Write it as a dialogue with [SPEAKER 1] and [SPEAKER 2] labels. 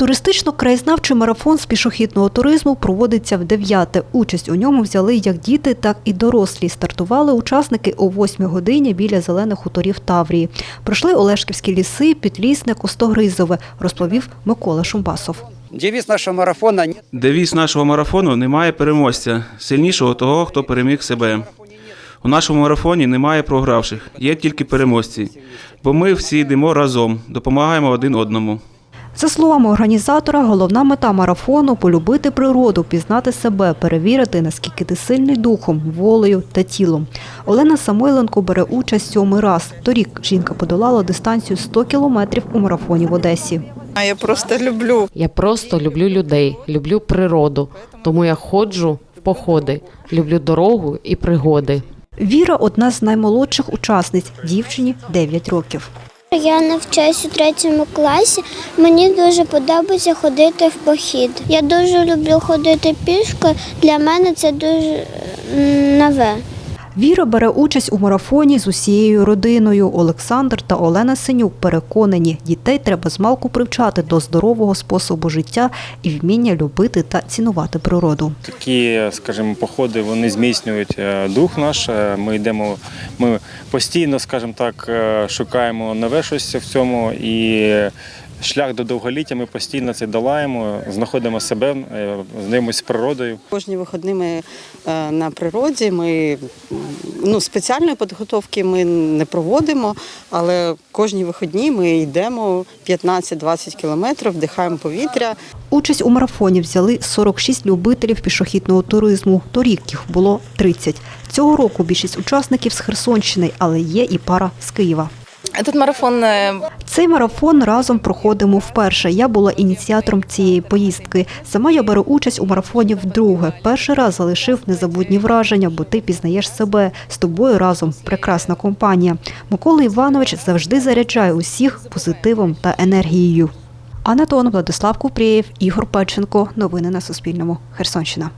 [SPEAKER 1] Туристично-краєзнавчий марафон з пішохідного туризму проводиться в дев'яте. Участь у ньому взяли як діти, так і дорослі. Стартували учасники о 8 годині біля зелених хуторів Таврії. Пройшли Олешківські ліси, Підлісне, Костогризове, розповів Микола Шумбасов.
[SPEAKER 2] Девиз нашего марафона «Нет
[SPEAKER 3] Девіз нашого марафону немає переможця, сильнішого того, хто переміг себе. У нашому марафоні немає програвших, є тільки переможці. Бо ми всі йдемо разом, допомагаємо один одному.
[SPEAKER 1] За словами організатора, головна мета марафону полюбити природу, пізнати себе, перевірити, наскільки ти сильний духом, волею та тілом. Олена Самойленко бере участь сьомий раз. Торік жінка подолала дистанцію 100 кілометрів у марафоні в Одесі.
[SPEAKER 4] А я просто люблю.
[SPEAKER 5] Я просто люблю людей, люблю природу, тому я ходжу в походи, люблю дорогу і пригоди.
[SPEAKER 1] Віра одна з наймолодших учасниць, дівчині 9 років.
[SPEAKER 6] Я навчаюся у третьому класі. Мені дуже подобається ходити в похід. Я дуже люблю ходити пішки. Для мене це дуже нове.
[SPEAKER 1] Віра бере участь у марафоні з усією родиною. Олександр та Олена Синюк переконані, дітей треба змалку привчати до здорового способу життя і вміння любити та цінувати природу.
[SPEAKER 7] Такі, скажімо, походи вони зміцнюють е, дух наш. Е, Ми йдемо, ми постійно, скажімо так, е, шукаємо нове щось в цьому і. Шлях до довголіття ми постійно це долаємо, знаходимо себе, е, з природою.
[SPEAKER 4] Кожні вихідні ми е, на природі. Ми ну, спеціальної підготовки ми не проводимо, але кожні вихідні ми йдемо 15-20 кілометрів, вдихаємо повітря.
[SPEAKER 1] Участь у марафоні взяли 46 любителів пішохідного туризму. Торік їх було 30. Цього року більшість учасників з Херсонщини, але є і пара з Києва.
[SPEAKER 8] Этот марафон э,
[SPEAKER 1] Цей марафон разом проходимо вперше. Я була ініціатором цієї поїздки. Сама я беру участь у марафоні вдруге. Перший раз залишив незабутні враження, бо ти пізнаєш себе. З тобою разом прекрасна компанія. Микола Іванович завжди заряджає усіх позитивом та енергією. Анатон Владислав Купрієв, Ігор Печенко. Новини на Суспільному. Херсонщина.